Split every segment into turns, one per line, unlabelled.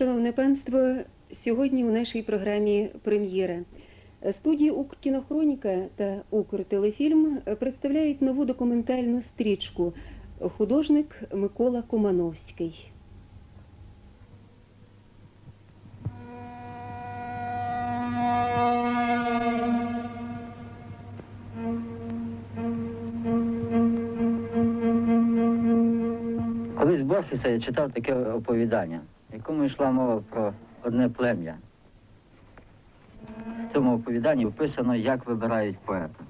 Шановне панство, сьогодні у нашій програмі прем'єра. Студії Укркінохроніка та Укртелефільм представляють нову документальну стрічку художник Микола Кумановський.
Колись в Борхеса я читав таке оповідання, якому йшла мова про одне плем'я. В цьому оповіданні описано, як вибирають поета.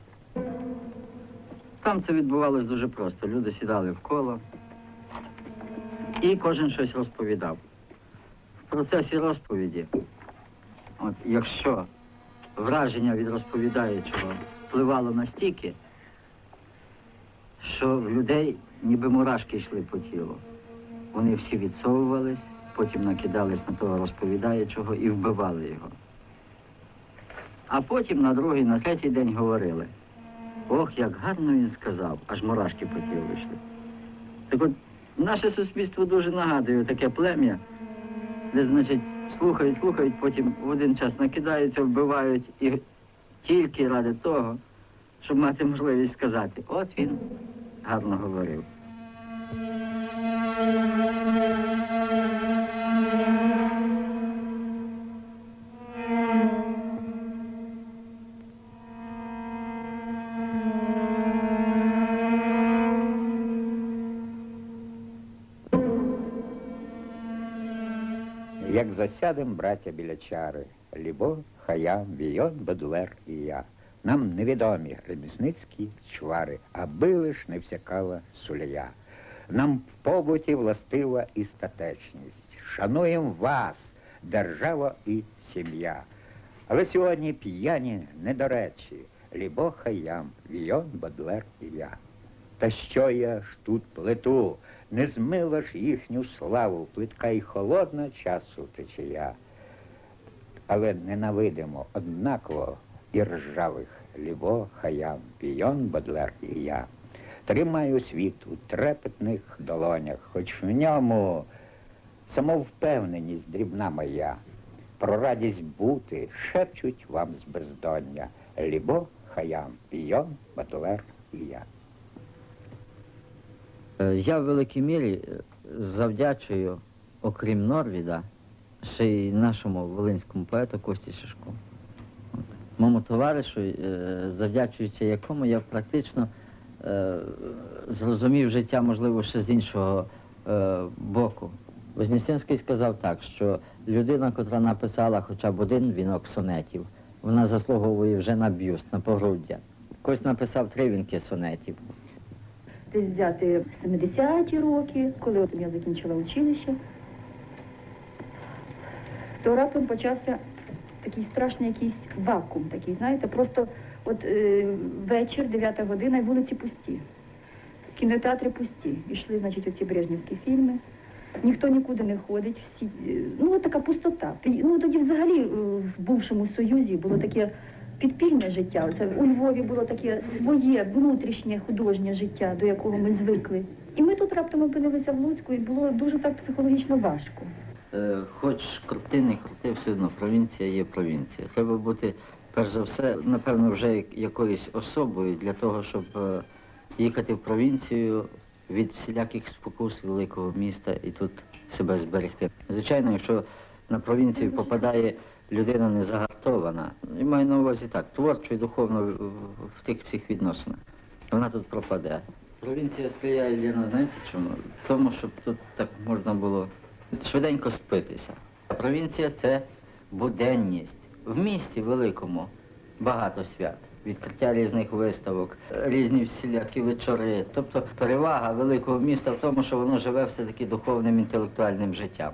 Там це відбувалося дуже просто. Люди сідали в коло і кожен щось розповідав. В процесі розповіді, от, якщо враження від розповідаючого впливало настільки, що в людей ніби мурашки йшли по тілу. Вони всі відсовувались, потім накидались на того розповідаючого і вбивали його. А потім на другий, на третій день говорили. Ох, як гарно він сказав, аж мурашки по тілу йшли. Так от наше суспільство дуже нагадує таке плем'я, де, значить, слухають, слухають, потім в один час накидаються, вбивають і тільки ради того, щоб мати можливість сказати, от він гарно говорив.
Як засядем, браття біля чари, Лібо, Хаям, Війон, Бедлер і я. Нам невідомі ремісницькі чвари, аби лиш не всякала сулія. Нам в побуті властива і статечність. Шануєм вас, держава і сім'я. Але сьогодні п'яні недоречі, Лібо, Хаям, Війон, Бедлер і я. Та що я ж тут плету? Не змила ж їхню славу, плитка й холодна часу течія. Але ненавидимо однаково і ржавих Ліво, Хаям, Пійон, Бодлер і я. Тримаю світ у трепетних долонях, хоч в ньому самовпевненість дрібна моя. Про радість бути шепчуть вам з бездоння. Лібо, Хаям, Пійон, Бодлер і я.
Е, Я в великій мірі е, завдячую, окрім Норвіда, ще й нашому волинському поету Кості Шишку. Моєму товаришу, е, завдячуючи якому я практично зрозумів життя, можливо, ще з іншого боку. Вознесенський сказав так, що людина, котра написала хоча б один вінок сонетів, вона заслуговує вже на бюст, на погруддя. Кось написав три вінки сонетів.
Десь взяти 70-ті роки, коли от я закінчила училище, то раптом почався такий страшний якийсь вакуум, такий, знаєте, просто от е, вечір, 9 година, і вулиці пусті. Кінотеатри пусті. Ішли, значить, оці брежнівські фільми. Ніхто нікуди не ходить, всі, е, ну от така пустота. Ну тоді взагалі е, в бувшому Союзі було таке підпільне життя. Оце у Львові було таке своє внутрішнє художнє життя, до якого ми звикли. І ми тут раптом опинилися в Луцьку, і було дуже так психологічно важко.
Е, Хоч крути, не крути, все одно провінція є провінція. Треба бути, перш за все, напевно, вже якоюсь особою для того, щоб е, їхати в провінцію від всіляких спокус великого міста і тут себе зберегти. Звичайно, якщо на провінцію попадає людина незагартована, і маю на увазі так, творчо і духовно в, в- тих всіх відносинах, вона тут пропаде. Провінція сприяє Ліна, знаєте чому? Тому, щоб тут так можна було швиденько спитися. Провінція це буденність. В місті великому багато свят. Відкриття різних виставок, різні всілякі вечори. Тобто перевага великого міста в тому, що воно живе все-таки духовним інтелектуальним життям.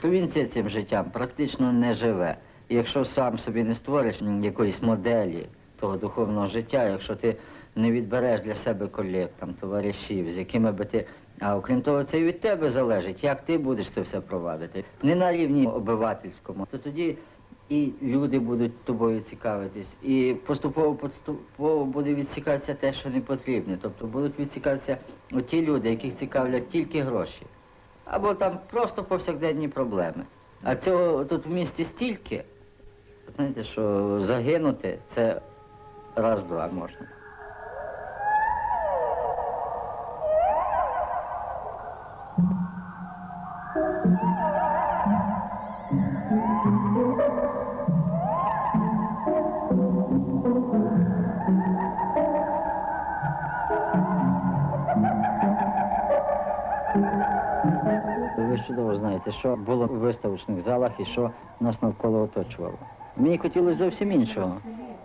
Провінція цим життям практично не живе. Якщо сам собі не створиш якоїсь моделі того духовного життя, якщо ти не відбереш для себе колег, там, товаришів, з якими би ти. А окрім того, це і від тебе залежить, як ти будеш це все провадити. Не на рівні обивательському, то тоді і люди будуть тобою цікавитись, і поступово поступово буде відсікатися те, що не потрібне. Тобто будуть відсікатися ті люди, яких цікавлять тільки гроші. Або там просто повсякденні проблеми. А цього тут в місті стільки, знаєте, що загинути це раз-два можна. Ви чудово знаєте, що було в виставочних залах і що нас навколо оточувало. Мені хотілося зовсім іншого.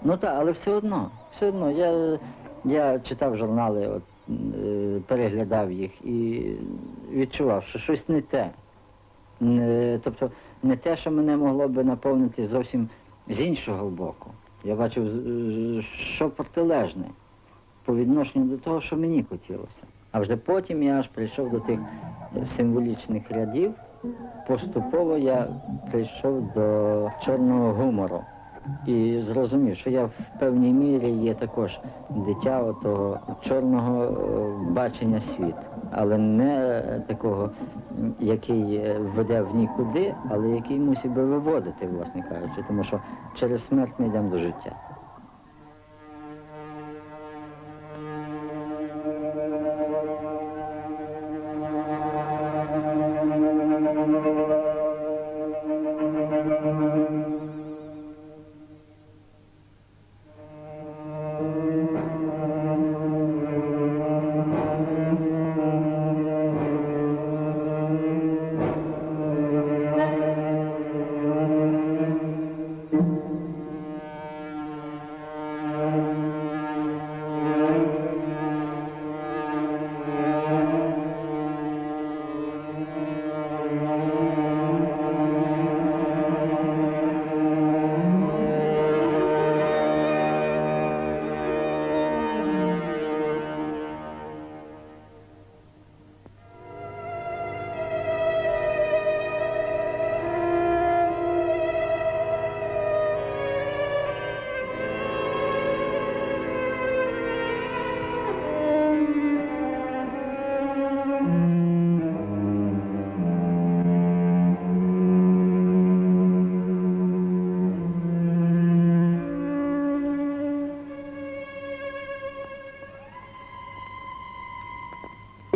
Ну так, але все одно, все одно. Я, я читав журнали, от, е, переглядав їх і відчував, що щось не те. Не, тобто не те, що мене могло би наповнити зовсім з іншого боку. Я бачив, що протилежне по відношенню до того, що мені хотілося. А вже потім я аж прийшов до тих символічних рядів. Поступово я прийшов до чорного гумору і зрозумів, що я в певній мірі є також дитя того чорного е, бачення світу, але не такого, який е, веде в нікуди, але який мусить би виводити, власне кажучи, тому що через смерть ми йдемо до життя.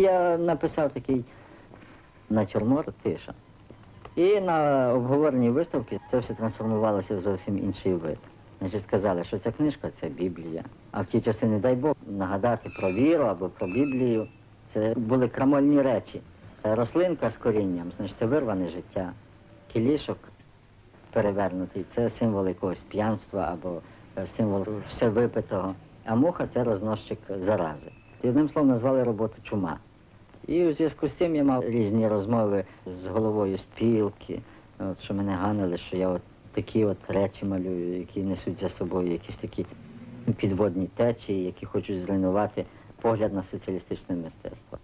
Я написав такий натюрморт тиша. І на обговоренні виставки це все трансформувалося в зовсім інший вид. Значить, сказали, що ця книжка це Біблія. А в ті часи, не дай Бог, нагадати про віру або про Біблію. Це були крамольні речі. Рослинка з корінням, значить, це вирване життя. Кілішок перевернутий, це символ якогось п'янства або символ всевипитого. А муха це розносчик зарази. Одним словом назвали роботу чума. І у зв'язку з цим я мав різні розмови з головою спілки, от, що мене ганили, що я от такі от речі малюю, які несуть за собою якісь такі підводні течії, які хочуть зруйнувати погляд на соціалістичне мистецтво.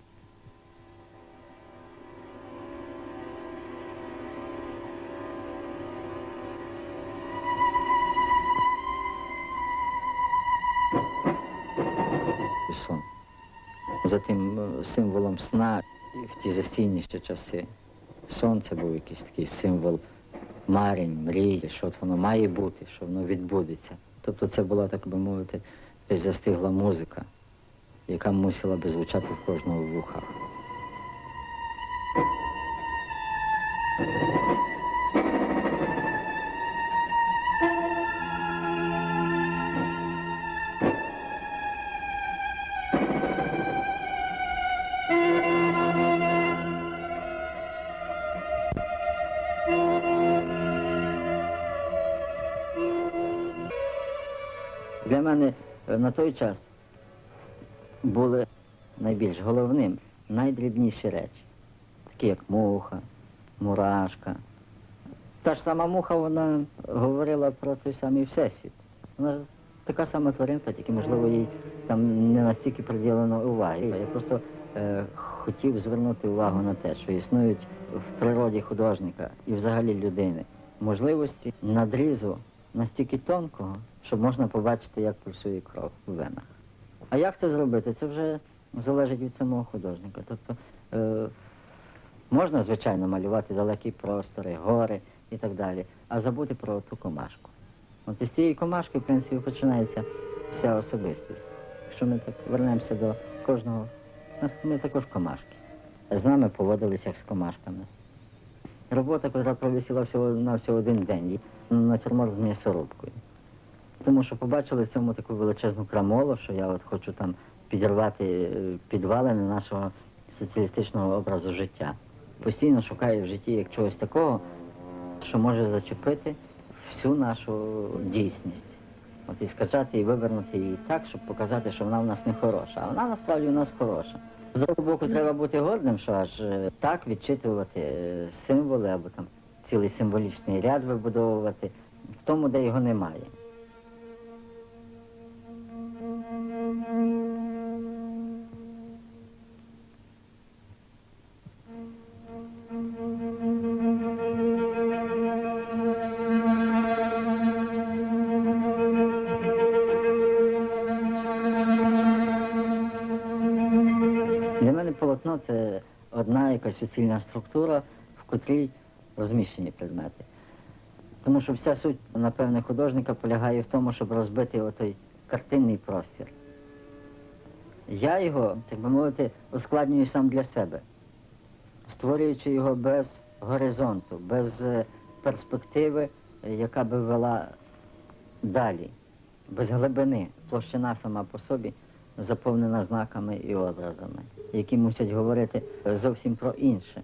Символом сна в ті застійніші часи. Сонце був якийсь такий символ марень, мрій, що от воно має бути, що воно відбудеться. Тобто це була, так би мовити, застигла музика, яка мусила би звучати в кожного в мене е, на той час були найбільш головним найдрібніші речі, такі як муха, мурашка. Та ж сама муха, вона говорила про той самий всесвіт. Вона така сама тваринка, тільки, можливо, їй там не настільки приділено уваги. Я просто е, хотів звернути увагу на те, що існують в природі художника і взагалі людини можливості надрізу настільки тонкого, щоб можна побачити, як пульсує кров в венах. А як це зробити? Це вже залежить від самого художника. Тобто е, Можна, звичайно, малювати далекі простори, гори і так далі, а забути про ту комашку. От із цієї комашки, в принципі, починається вся особистість. Якщо ми так вернемося до кожного, ми також комашки. З нами поводилися як з комашками. Робота, яка провисіла всього на всього один день, і натюрморт з м'ясорубкою. Тому що побачили в цьому таку величезну крамолу, що я от хочу там підірвати е, підвалини нашого соціалістичного образу життя. Постійно шукаю в житті як чогось такого, що може зачепити всю нашу дійсність. От і сказати, і вивернути її так, щоб показати, що вона в нас не хороша. А вона насправді у нас хороша. З другого боку, треба бути гордим, що аж е, так відчитувати е, символи або там цілий символічний ряд вибудовувати в тому, де його немає. Якась суцільна структура, в котрій розміщені предмети. Тому що вся суть, напевне, художника полягає в тому, щоб розбити отой картинний простір. Я його, так би мовити, ускладнюю сам для себе, створюючи його без горизонту, без е, перспективи, яка би вела далі, без глибини. Площина сама по собі заповнена знаками і образами, які мусять говорити зовсім про інше.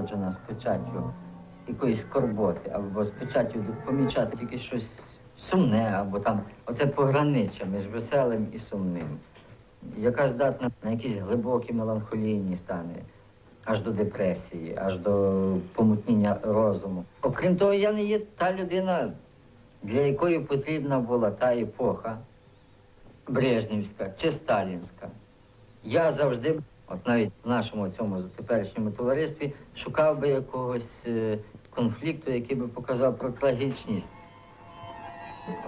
Народжена з печаттю якоїсь скорботи, або з печаттю помічати тільки щось сумне, або там оце погранича між веселим і сумним, яка здатна на якісь глибокі меланхолійні стани, аж до депресії, аж до помутніння розуму. Окрім того, я не є та людина, для якої потрібна була та епоха Брежнівська чи Сталінська. Я завжди, от навіть в нашому цьому теперішньому товаристві, шукав би якогось е, конфлікту, який би показав про трагічність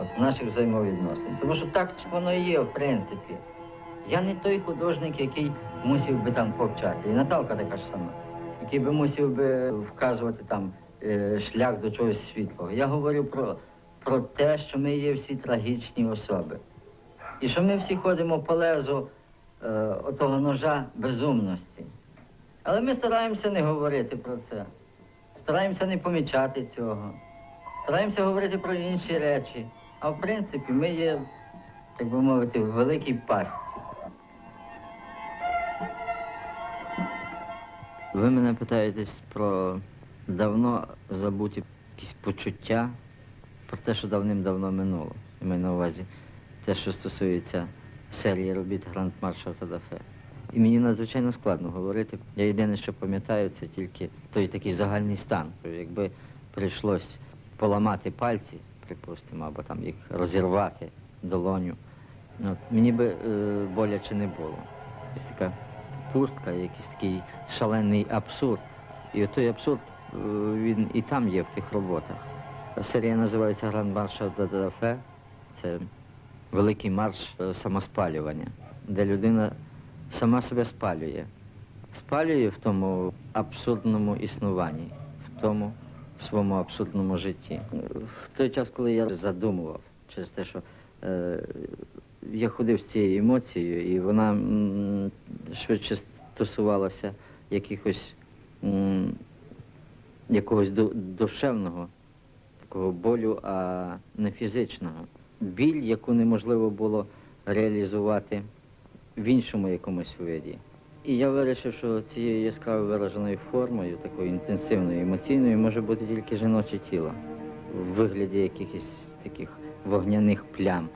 от, наших взаємовідносин. Тому що так воно і є, в принципі. Я не той художник, який мусив би там повчати. І Наталка така ж сама, який би мусив би вказувати там е, шлях до чогось світлого. Я говорю про, про те, що ми є всі трагічні особи. І що ми всі ходимо по лезу отого ножа безумності. Але ми стараємося не говорити про це. Стараємося не помічати цього. Стараємося говорити про інші речі. А в принципі ми є, так би мовити, в великій пастці. Ви мене питаєтесь про давно забуті якісь почуття, про те, що давним-давно минуло. Я маю на увазі те, що стосується серії робіт Гранд Маршал та Дафе. І мені надзвичайно складно говорити. Я єдине, що пам'ятаю, це тільки той такий загальний стан. Якби прийшлось поламати пальці, припустимо, або там їх розірвати долоню, от, мені би е, боляче не було. Ось така пустка, якийсь такий шалений абсурд. І той абсурд е, він і там є в тих роботах. Серія називається Гранд Марш Дадафе. Це великий марш е, самоспалювання, де людина сама себе спалює. Спалює в тому абсурдному існуванні, в тому своєму абсурдному житті. В той час, коли я задумував через те, що е, я ходив з цією емоцією, і вона м, швидше стосувалася якихось м, якогось душевного такого болю, а не фізичного. Біль, яку неможливо було реалізувати в іншому якомусь виді. І я вирішив, що цією яскраво вираженою формою, такою інтенсивною, емоційною, може бути тільки жіноче тіло в вигляді якихось таких вогняних плям.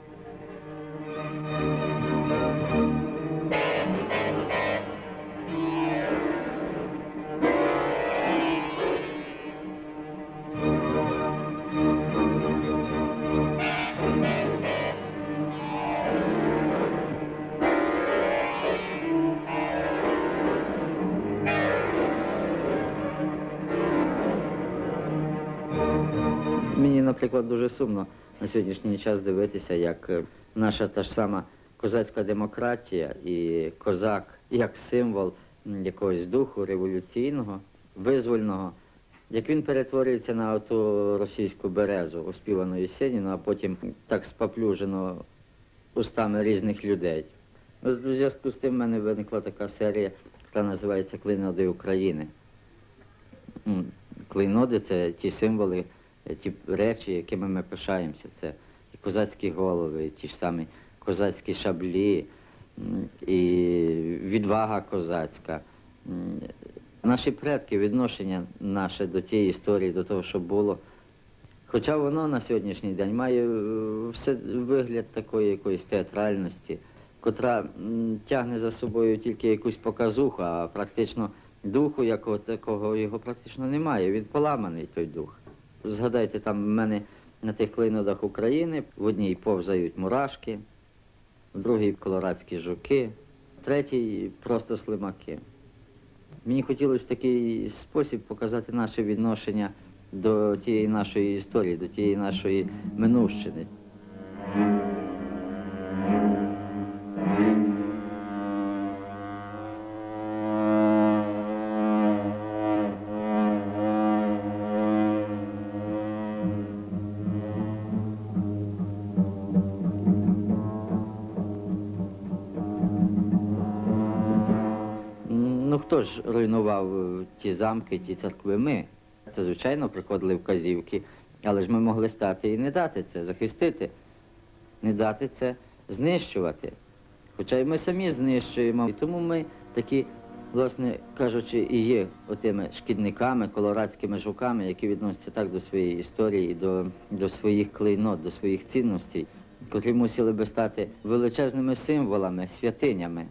На сьогоднішній час дивитися, як е, наша та ж сама козацька демократія і козак як символ якогось духу революційного, визвольного, як він перетворюється на ту російську березу, оспівану Єсеніну, а потім так споплюжено устами різних людей. У зв'язку з тим в мене виникла така серія, яка називається Клиноди України. Клейноди це ті символи, ті речі, якими ми пишаємося. Це і козацькі голови, і ті ж самі козацькі шаблі, і відвага козацька. Наші предки, відношення наше до тієї історії, до того, що було. Хоча воно на сьогоднішній день має е, все вигляд такої якоїсь театральності, котра тягне за собою тільки якусь показуху, а практично духу якого такого його практично немає. Він поламаний той дух. Згадайте, там в мене на тих клейнодах України в одній повзають мурашки, в другій колорадські жуки, в третій просто слимаки. Мені хотілося в такий спосіб показати наше відношення до тієї нашої історії, до тієї нашої минувщини. Ж руйнував е, ті замки, ті церкви? Ми. Це, звичайно, приходили вказівки, але ж ми могли стати і не дати це, захистити, не дати це знищувати. Хоча й ми самі знищуємо. І тому ми такі, власне кажучи, і є отими шкідниками, колорадськими жуками, які відносяться так до своєї історії до, до своїх клейнот, до своїх цінностей, котрі мусили би стати величезними символами, святинями.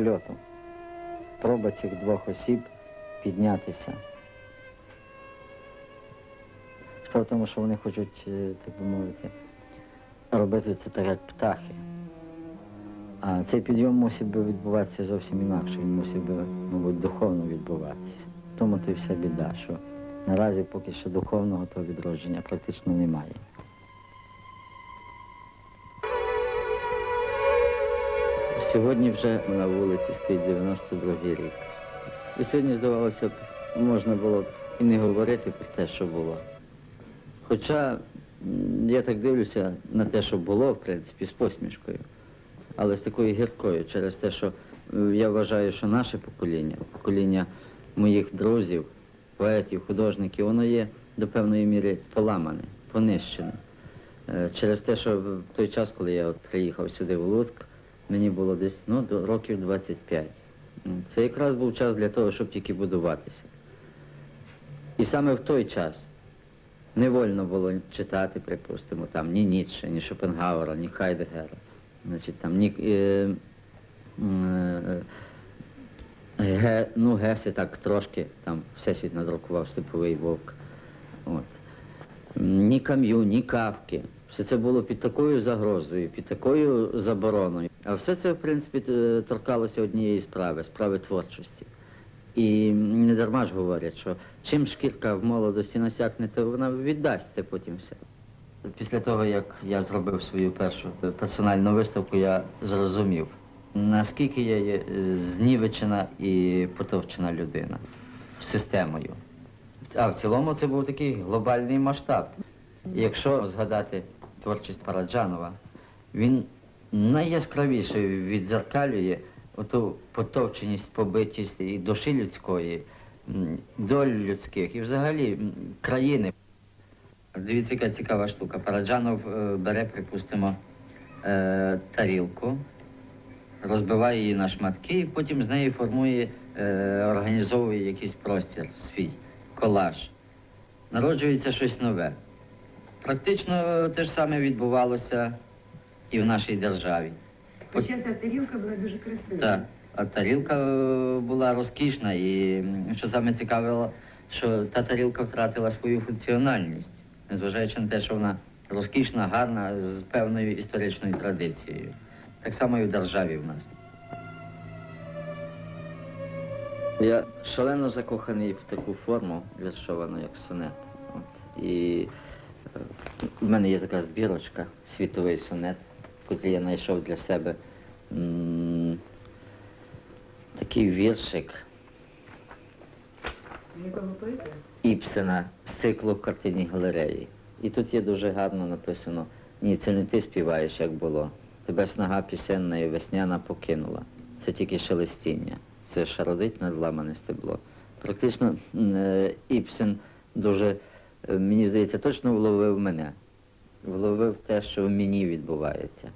Спроба польоту. Проба цих двох осіб піднятися. Справа в тому, що вони хочуть, е, так би мовити, робити це так, як птахи. А цей підйом мусить би відбуватися зовсім інакше. Він мусить би, мабуть, духовно відбуватися. Тому то й вся біда, що наразі поки що духовного того відродження практично немає. Сьогодні вже на вулиці стоїть 92-й рік. І сьогодні, здавалося б, можна було б і не говорити про те, що було. Хоча я так дивлюся на те, що було, в принципі, з посмішкою, але з такою гіркою, через те, що я вважаю, що наше покоління, покоління моїх друзів, поетів, художників, воно є до певної міри поламане, понищене. Е, Через те, що в той час, коли я от приїхав сюди в Луцьк, мені було десь ну, років 25. Це якраз був час для того, щоб тільки будуватися. І саме в той час Не вольно було читати, припустимо, там ні Ніцше, ні Шопенгауера, ні Хайдегера. Значить, там ні. Е, е, ну, Геси так трошки, там Всесвіт надрукував Степовий Вовк. От. Ні Кам'ю, ні Кавки. Все це було під такою загрозою, під такою забороною. А все це, в принципі, торкалося однієї справи, справи творчості. І не дарма ж говорять, що чим шкірка в молодості насякне, то вона віддасть це потім все. Після того, як я зробив свою першу персональну виставку, я зрозумів, наскільки я є е, знівечена і потовчена людина системою. А в цілому це був такий глобальний масштаб. Якщо згадати творчість Параджанова, він найяскравіше відзеркалює оту потовченість, побитість і душі людської, м, доль людських і взагалі країни. Дивіться, яка цікава штука. Параджанов е, бере, припустимо, е, тарілку, розбиває її на шматки і потім з неї формує, е, організовує якийсь простір свій, колаж. Народжується щось нове. Практично те ж саме відбувалося і в нашій державі.
Хоча тарілка була дуже красива.
Так, а тарілка е, була розкішна, і що саме цікавило, що та тарілка втратила свою функціональність, незважаючи на те, що вона розкішна, гарна, з певною історичною традицією. Так само і в державі в нас. Я шалено закоханий в таку форму, віршовану, як сонет. От. І в мене є така збірочка, світовий сонет, в котрій я знайшов для себе м, такий віршик Іпсена з циклу картині галереї. І тут є дуже гарно написано: ні, це не ти співаєш, як було. Тебе снага пісенна і весняна покинула. Це тільки шелестіння. Це шародить надламане стебло. Практично е, Іпсен дуже, мені здається, точно вловив мене. Вловив те, що в мені відбувається.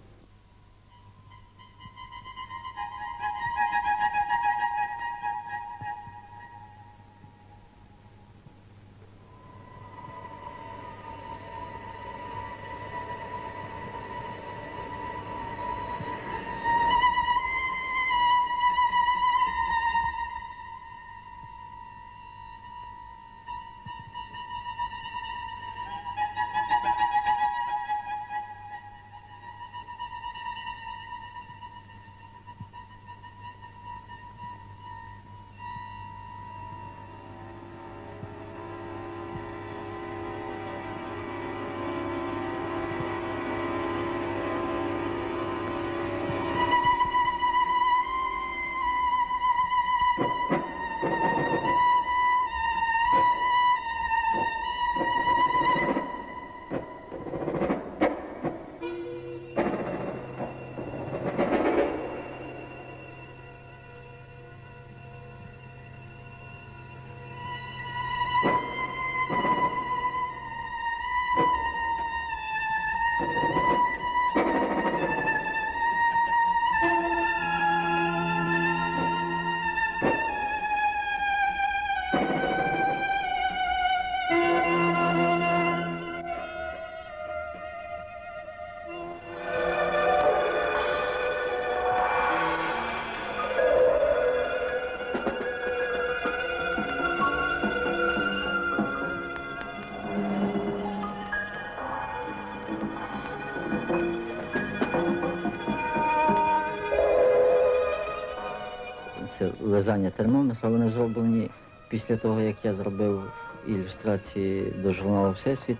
Це лизання термометра, вони зроблені після того, як я зробив ілюстрації до журналу Всесвіт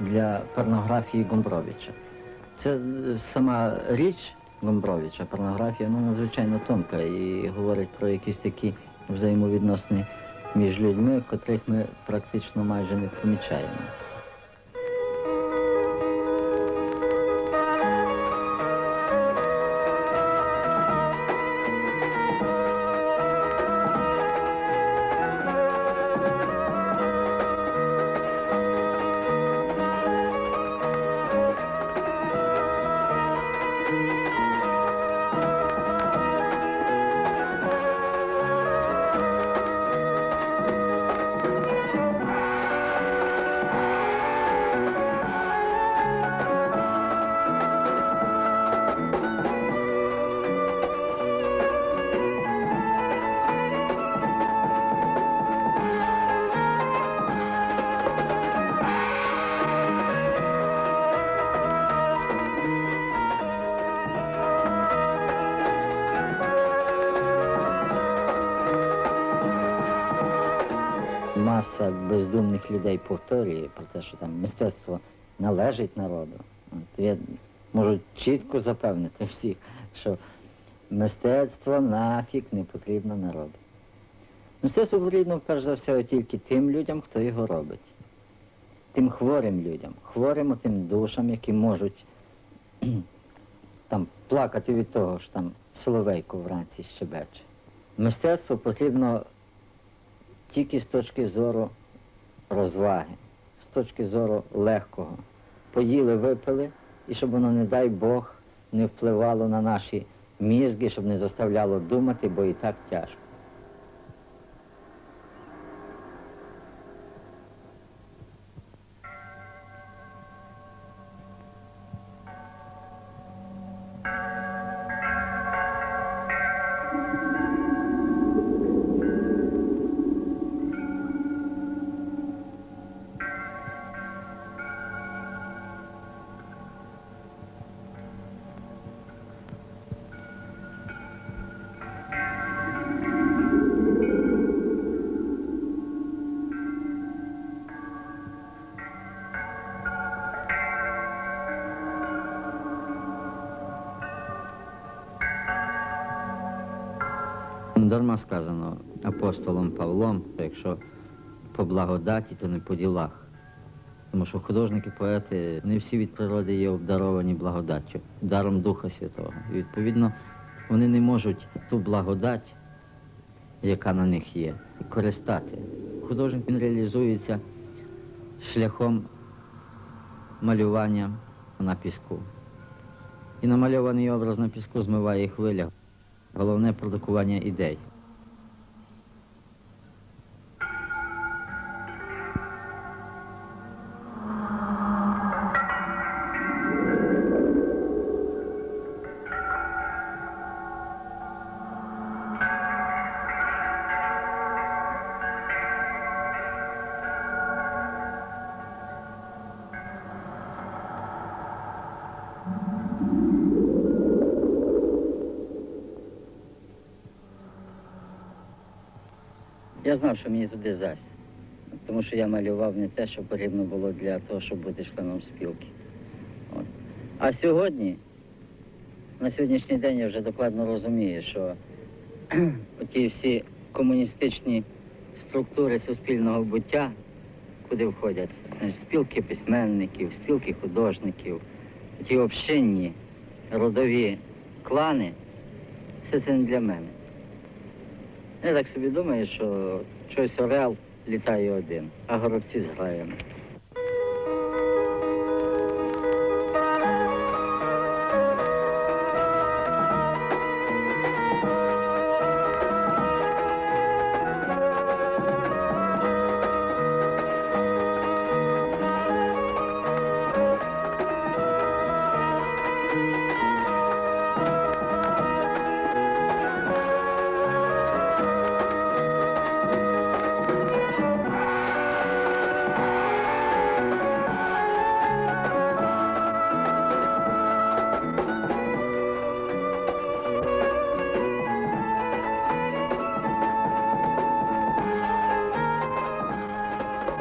для порнографії Гомбровича. Це сама річ Гомбровича, порнографія, вона надзвичайно тонка і говорить про якісь такі взаємовідносини між людьми, котрих ми практично майже не помічаємо. Маса бездумних людей повторює про те, що там мистецтво належить народу. От я можу чітко запевнити всіх, що мистецтво нафіг не потрібно народу. Мистецтво потрібно перш за все тільки тим людям, хто його робить. Тим хворим людям, хворим тим душам, які можуть там плакати від того, що там соловейко вранці щебече. Мистецтво потрібно тільки з точки зору розваги, з точки зору легкого. Поїли, випили, і щоб воно, не дай Бог, не впливало на наші мізки, щоб не заставляло думати, бо і так тяжко. Дарма сказано апостолом Павлом, що якщо по благодаті, то не по ділах. Тому що художники, поети не всі від природи є обдаровані благодаттю, даром Духа Святого. І відповідно вони не можуть ту благодать, яка на них є, користати. Художник він реалізується шляхом малювання на піску. І намальований образ на піску змиває хвиля. Головне продукування ідей. Я знав, що мені туди зась. Тому що я малював не те, що потрібно було для того, щоб бути членом спілки. От. А сьогодні, на сьогоднішній день я вже докладно розумію, що оті всі комуністичні структури суспільного буття, куди входять спілки письменників, спілки художників, ті общинні родові клани, все це не для мене. Я так собі думаю, що щось орел літає один, а горобці з граями.